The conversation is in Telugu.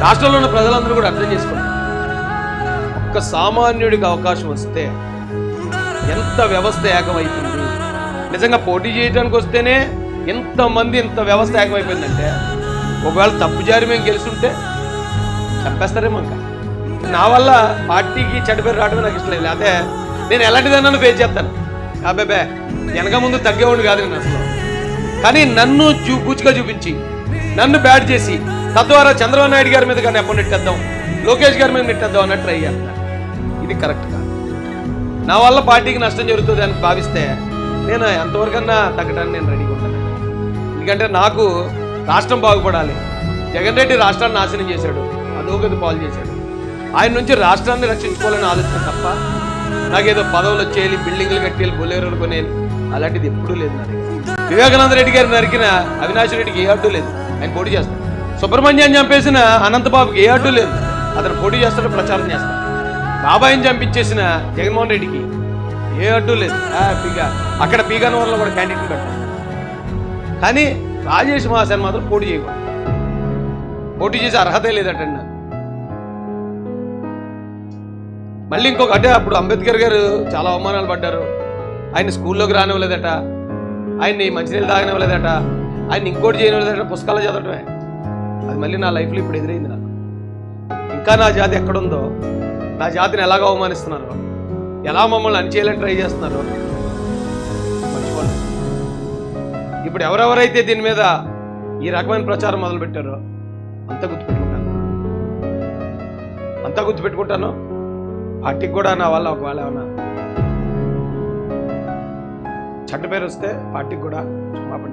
రాష్ట్రంలో ఉన్న ప్రజలందరూ కూడా అర్థం చేసుకోండి ఒక్క సామాన్యుడికి అవకాశం వస్తే ఎంత వ్యవస్థ ఏకమైపోయింది నిజంగా పోటీ చేయడానికి వస్తేనే ఎంతమంది ఇంత వ్యవస్థ ఏకమైపోయిందంటే ఒకవేళ తప్పు జారి మేము గెలుస్తుంటే చంపేస్తారేమో ఇంకా నా వల్ల పార్టీకి చెడ్డ పేరు నాకు ఇష్టం లేదు. అదే నేను ఎలాంటిదన్నాను ఫేస్ చేస్తాను. అబ్బాబే వెనక ముందు తగ్గేవాడు కాదు నేను అసలు. కానీ నన్ను చూ పూచిగా చూపించి నన్ను బ్యాట్ చేసి తద్వారా చంద్రబాబు నాయుడు గారి మీద కానీ అప్పుడు నెట్టేద్దాం లోకేష్ గారి మీద నెట్టేద్దాం అన్నట్టు ట్రై చేస్తాను ఇది కరెక్ట్ కాదు. నా వల్ల పార్టీకి నష్టం జరుగుతుంది అని భావిస్తే నేను ఎంతవరకన్నా తగ్గడానికి నేను రెడీగా ఉంటాను. ఎందుకంటే నాకు రాష్ట్రం బాగుపడాలి. జగన్ రెడ్డి రాష్ట్రాన్ని నాశనం చేశాడు. అధోగతి పాలు చేశాడు. ఆయన నుంచి రాష్ట్రాన్ని రక్షించుకోవాలని ఆలోచన తప్ప నాకేదో పదవులు వచ్చేయాలి బిల్డింగ్లు కట్టేయాలి బొలేరులు కొనేయాలి. అలాంటిది ఎప్పుడూ లేదు నాకు. వివేకానంద రెడ్డి గారు నరికిన అవినాష్ రెడ్డికి ఏ అడ్డు లేదు. ఆయన పోటీ చేస్తాడు. సుబ్రహ్మణ్యాన్ని చంపేసిన అనంతబాబుకి ఏ అడ్డు లేదు. అతను పోటీ చేస్తాడు ప్రచారం చేస్తాడు. బాబాయిని చంపించేసిన జగన్మోహన్ రెడ్డికి ఏ అడ్డు లేదు. పీగా. అక్కడ పీగాన వల్ల కూడా క్యాండిడేట్ పెట్టారు కానీ రాజేష్ మహాసేన్ మాత్రం పోటీ చేయకూడదు. పోటీ చేసే అర్హతే లేదటండి నాకు మళ్ళీ ఇంకొక అంటే అప్పుడు అంబేద్కర్ గారు చాలా అవమానాలు పడ్డారు. ఆయన స్కూల్లోకి రానివ్వలేదట. ఆయన్ని మంచినీళ్ళు తాగనివ్వలేదట. ఆయన ఇంకోటి చేయనివ్వలేదట. పుస్తకాలు చదవటమే. అది మళ్ళీ నా లైఫ్లో ఇప్పుడు ఎదురైంది నాకు. ఇంకా నా జాతి ఎక్కడుందో నా జాతిని ఎలాగ అవమానిస్తున్నారో ఎలా మమ్మల్ని అణచేయాలని ట్రై చేస్తున్నారు మర్చిపోండి ఇప్పుడు ఎవరెవరైతే దీని మీద ఈ రకమైన ప్రచారం మొదలు పెట్టారో అంతా గుర్తుపెట్టుకుంటాను. అంతా గుర్తుపెట్టుకుంటాను. పార్టీకి కూడా నా వల్ల ఒకవేళ ఏమన్నా చెడ్డ పేరు వస్తే పార్టీకి కూడా క్షమాపణ